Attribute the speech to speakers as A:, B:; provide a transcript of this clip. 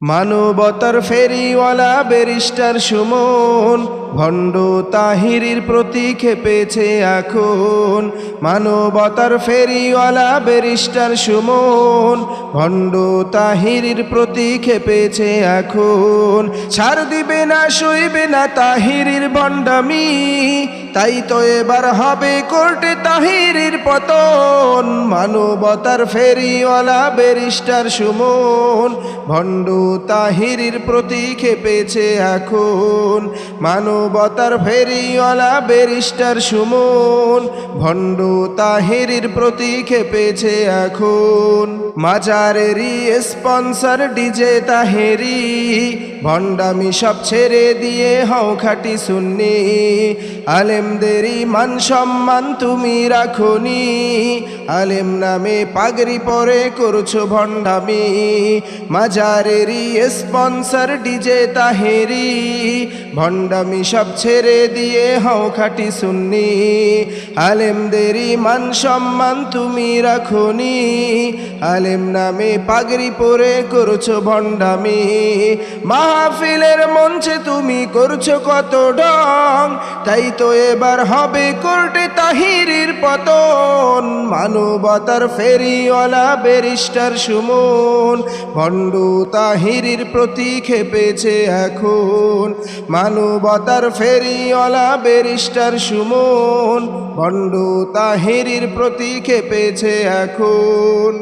A: মানবতার ফেরিওয়ালা বেরিস্টার সুমন, ভণ্ড তাহিরির প্রতি খেপেছে এখন। মানবতার ফেরিওয়ালা বেরিস্টার সুমন, ভণ্ড তাহিরির প্রতি খেপেছে এখন। ছাড় দিবে না, সইবে না তাহিরির ভণ্ডামি, তাই তো এবার হবে কোর্টে তাহিরির পতন। মানবতার ফেরিওয়ালা বেরিস্টার সুমন, ভণ্ড তাহিরির প্রতি খেপেছে এখন। মানবতার ফেরিওয়ালা বেরিস্টার সুমন, ভণ্ড তাহিরির প্রতি খেপেছে এখন। মাজারেরই স্পন্সর ডিজে তাহেরি, ভণ্ডামি সব ছেড়ে দিয়ে হও খাটি সুন্নি। আলেমদেরই মান সম্মান তুমি রাখনি, আলেম নামে পাগড়ি পরে করছ ভণ্ডামি। মাজারেরই স্পন্সর ডিজে তাহেরি, ভণ্ডামি সব ছেড়ে দিয়ে হও খাটি সুন্নি। আলেমদেরই মান সম্মান তুমি রাখনি। আলেম নামে পাগড়ি পরে করছ ভণ্ডামি। মাহফিলের মঞ্চে তুমি করছ কত ঢং তাই তো এবার হবে কোর্টে তাহিরির পতন। মানবতার ফেরিওয়ালা বেরিস্টার সুমন, ভণ্ডু তাহিরির প্রতি খেপেছে এখন। মানবতার ফেরিওয়ালা বেরিস্টার সুমন, ভণ্ডু তাহিরির প্রতি খেপেছে এখন।